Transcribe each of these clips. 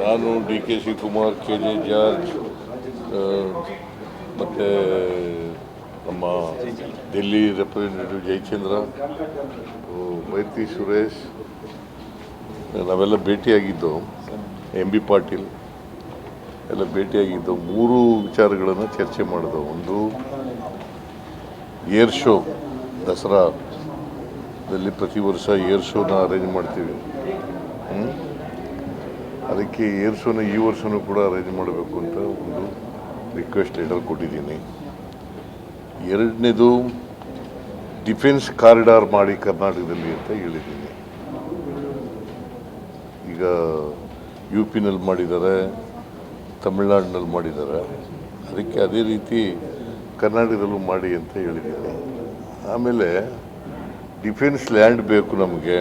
ನಾನು D K Shivakumar K J George ಮತ್ತು ನಮ್ಮ ಡೆಲ್ಲಿ ರೆಪ್ರೆಸೆಂಟೇಟಿವ್ ಜಯಚಂದ್ರ ಮೈತ್ರಿ ಸುರೇಶ್, ನಾವೆಲ್ಲ ಭೇಟಿಯಾಗಿದ್ದು, ಎಂ ಬಿ ಪಾಟೀಲ್ ಎಲ್ಲ ಭೇಟಿಯಾಗಿದ್ದು, ಮೂರು ವಿಚಾರಗಳನ್ನು ಚರ್ಚೆ ಮಾಡಿದವು ಒಂದು, ಏರ್ ಶೋ ದಸರಾದಲ್ಲಿ ಪ್ರತಿ ವರ್ಷ ಏರ್ ಶೋನ ಅರೇಂಜ್ ಮಾಡ್ತೀವಿ? ಅದಕ್ಕೆ ಏರ್ ಶೋನ ಈ ವರ್ಷನೂ ಕೂಡ ಅರೇಂಜ್ ಮಾಡಬೇಕು ಅಂತ ಒಂದು ರಿಕ್ವೆಸ್ಟ್ ಲೆಟರ್ ಕೊಟ್ಟಿದ್ದೀನಿ. ಎರಡನೇದು ಡಿಫೆನ್ಸ್ ಕಾರಿಡಾರ್ ಮಾಡಿ ಕರ್ನಾಟಕದಲ್ಲಿ ಅಂತ ಹೇಳಿದ್ದೀನಿ. ಈಗ ಯು ಪಿನಲ್ಲಿ ಮಾಡಿದ್ದಾರೆ ತಮಿಳ್ನಾಡಿನಲ್ಲಿ ಮಾಡಿದ್ದಾರೆ. ಅದಕ್ಕೆ ಅದೇ ರೀತಿ ಕರ್ನಾಟಕದಲ್ಲೂ ಮಾಡಿ ಅಂತ ಹೇಳಿದ್ದೀನಿ. ಆಮೇಲೆ ಡಿಫೆನ್ಸ್ ಲ್ಯಾಂಡ್ ಬೇಕು ನಮಗೆ.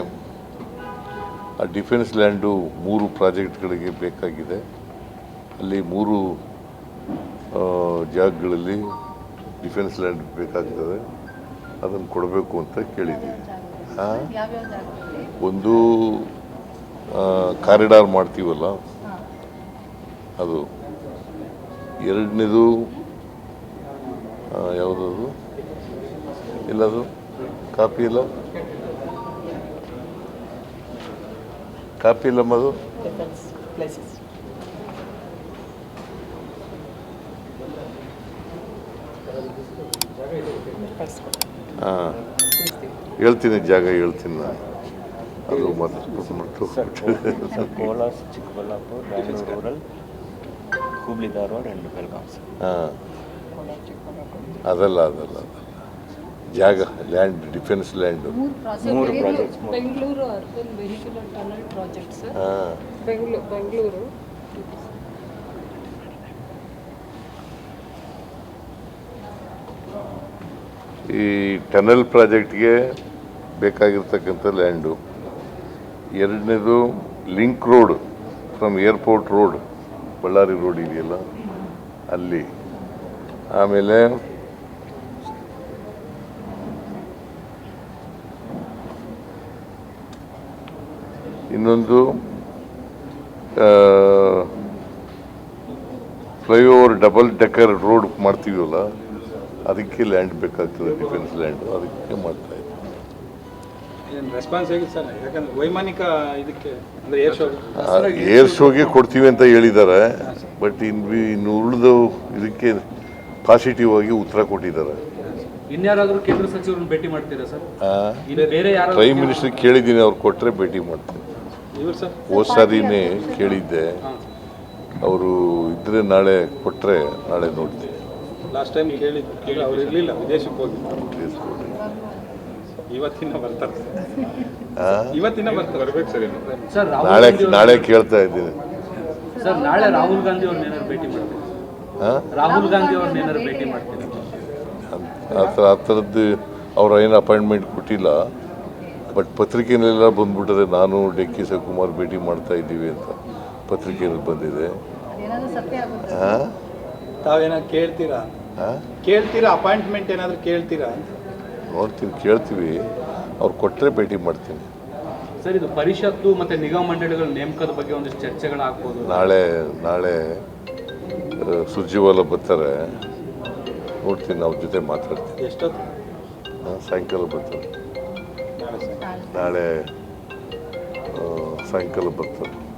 ಆ ಡಿಫೆನ್ಸ್ ಲ್ಯಾಂಡು ಮೂರು ಪ್ರಾಜೆಕ್ಟ್ಗಳಿಗೆ ಬೇಕಾಗಿದೆ. ಅಲ್ಲಿ ಮೂರು ಜಾಗಗಳಲ್ಲಿ ಡಿಫೆನ್ಸ್ ಲ್ಯಾಂಡ್ ಬೇಕಾಗ್ತದೆ. ಅದನ್ನು ಕೊಡಬೇಕು ಅಂತ ಕೇಳಿದ್ದೀವಿ. ಒಂದು ಕಾರಿಡಾರ್ ಮಾಡ್ತೀವಲ್ಲ? ಅದು. ಎರಡನೇದು ಯಾವುದದು? ಎಲ್ಲದು? ಕಾಪಿ ಇಲ್ಲ ಕಾಪಿ places. ಹಾಂ. ಹೇಳ್ತೀನಿ ಜಾಗ ಹೇಳ್ತೀನಿ ನಾನು. ಅದು ಮತ್ತೆ ಕೋಲಾರ ಚಿಕ್ಕಬಳ್ಳಾಪುರ ರೂರಲ್ ಹುಬ್ಳಿ ಧಾರವಾಡ ಆ್ಯಂಡ್ ಬೆಳಗಾಂ ಹಾಂ. ಅದಲ್ಲ ಅದಲ್ಲ ಅದಲ್ಲ. ಜಾಗ ಲ್ಯಾಂಡ್ ಡಿಫೆನ್ಸ್ ಲ್ಯಾಂಡ್ ಮೂರು project Bengaluru urban vehicular tunnel project sir ಹಾಂ. ಬೆಂಗಳೂರು ಬೆಂಗಳೂರು ಈ ಟನಲ್ ಪ್ರಾಜೆಕ್ಟ್ಗೆ ಬೇಕಾಗಿರ್ತಕ್ಕಂಥ ಲ್ಯಾಂಡು ಎರಡನೇದು link road from airport road Ballari road ಇದೆಯಲ್ಲ? ಅಲ್ಲಿ. ಆಮೇಲೆ ಇನ್ನೊಂದು ಫ್ಲೈಓವರ್ ಡಬಲ್ ಡೆಕ್ಕರ್ ರೋಡ್ ಮಾಡ್ತೀವಲ್ಲ ಅದಕ್ಕೆ ಲ್ಯಾಂಡ್ ಬೇಕಾಗ್ತದೆ ಡಿಫೆನ್ಸ್ ಲ್ಯಾಂಡ್ ಅದಕ್ಕೆ ಮಾಡ್ತಾ ಇದ್ದೀವಿ ಏನು ರೆಸ್ಪಾನ್ಸ್ ಹೇಗಿದೆ ಸರ್? ಯಾಕಂದ್ರೆ ವೈಮಾನಿಕ ಇದಕ್ಕೆ ಅಂದ್ರೆ ಏರ್ ಶೋ ಏರ್ ಶೋಗೆ ಕೊಡ್ತೀವಿ ಅಂತ ಹೇಳಿದ್ದಾರೆ ಬಟ್ ಇನ್ನು ಇನ್ನು ಉಳಿದು ಇದಕ್ಕೆ ಪಾಸಿಟಿವ್ ಆಗಿ ಉತ್ತರ ಕೊಟ್ಟಿದ್ದಾರೆ. ಇನ್ಯಾರಾದರೂ ಕೇಂದ್ರ ಸಚಿವರನ್ನ ಭೇಟಿ ಮಾಡ್ತೀರಾ ಸರ್? ಇನ್ನು ಬೇರೆ ಯಾರು ಪ್ರೈಮ್ ಮಿನಿಸ್ಟರ್ ಕೇಳಿದ್ದೀನಿ ಅವ್ರು ಕೊಟ್ಟರೆ ಭೇಟಿ ಮಾಡ್ತೀನಿ. ಹೋದ ಸಾರಿನೇ ಕೇಳಿದ್ದೆ. ಅವರು ಇದ್ರೆ ನಾಳೆ ಕೊಟ್ಟರೆ ನಾಳೆ ನೋಡ್ತೀನಿ. ಲಾಸ್ಟ್ ಟೈಮ್ ಕೇಳಿ ಕೇಳಿ ಅವ್ರು ಇರಲಿಲ್ಲ ವಿದೇಶಕ್ಕೆ ಹೋಗಿ. ಇವತ್ತಿನ ಬರ್ತಾರೆ. ಆ? ಇವತ್ತಿನ ಬರ್ತಾರೆ. ಬರ್ಬೇಕು ಸರ್ ಸರ್ ನಾಳೆ ನಾಳೆ ಕೇಳ್ತಾ ಇದ್ದೀನಿ. ಸರ್ ನಾಳೆ ರಾಹುಲ್ ಗಾಂಧಿ ಅವ್ರನ್ನ ಭೇಟಿ? ರಾಹುಲ್ ಗಾಂಧಿ ಅವ್ರನ್ನ ಭೇಟಿ ಆ ಥರ ಆ ಥರದ್ದು ಅವ್ರು ಏನು ಅಪಾಯಿಂಟ್ಮೆಂಟ್ ಕೊಟ್ಟಿಲ್ಲ. ಬಟ್ ಪತ್ರಿಕೆಯಲ್ಲೆಲ್ಲ ಬಂದ್ಬಿಟ್ಟಿದೆ ನಾನು ಡಿ ಕೆ ಶಿವಕುಮಾರ್ ಭೇಟಿ ಮಾಡ್ತಾ ಇದ್ದೀವಿ ಅಂತ ಪತ್ರಿಕೆಯಲ್ಲಿ ಬಂದಿದೆ. ಏನಾದ್ರು ಸತ್ಯ ಆಗುತ್ತೆ? ಹಾಂ? ತಾವೇನಾದ್ರು ಕೇಳ್ತೀರಾ? ಹಾಂ? ಕೇಳ್ತೀರಾ? ಅಪಾಯಿಂಟ್ಮೆಂಟ್ ಏನಾದರೂ ಕೇಳ್ತೀರಾ ಅಂತ? ನೋಡ್ತೀನಿ ಕೇಳ್ತೀವಿ. ಅವ್ರು ಕೊಟ್ಟರೆ ಭೇಟಿ ಮಾಡ್ತೀನಿ. ಸರ್ ಇದು ಪರಿಷತ್ತು ಮತ್ತೆ ನಿಗಮ ಮಂಡಳಿಗಳ ನೇಮಕದ ಬಗ್ಗೆ ಒಂದಿಷ್ಟು ಚರ್ಚೆಗಳಾಗ್ಬೋದು ನಾಳೆ ನಾಳೆ ಸುರ್ಜಿವಾಲ ಬರ್ತಾರೆ. ನೋಡ್ತೀನಿ ಅವ್ರ ಜೊತೆ ಮಾತಾಡ್ತೀನಿ. ಎಷ್ಟೊತ್ತು? ಸಾಯಂಕಾಲ ಬರ್ತಾರೆ. ನಾಳೆ ಸಾಯಂಕಾಲ ಬರ್ತಾರೆ.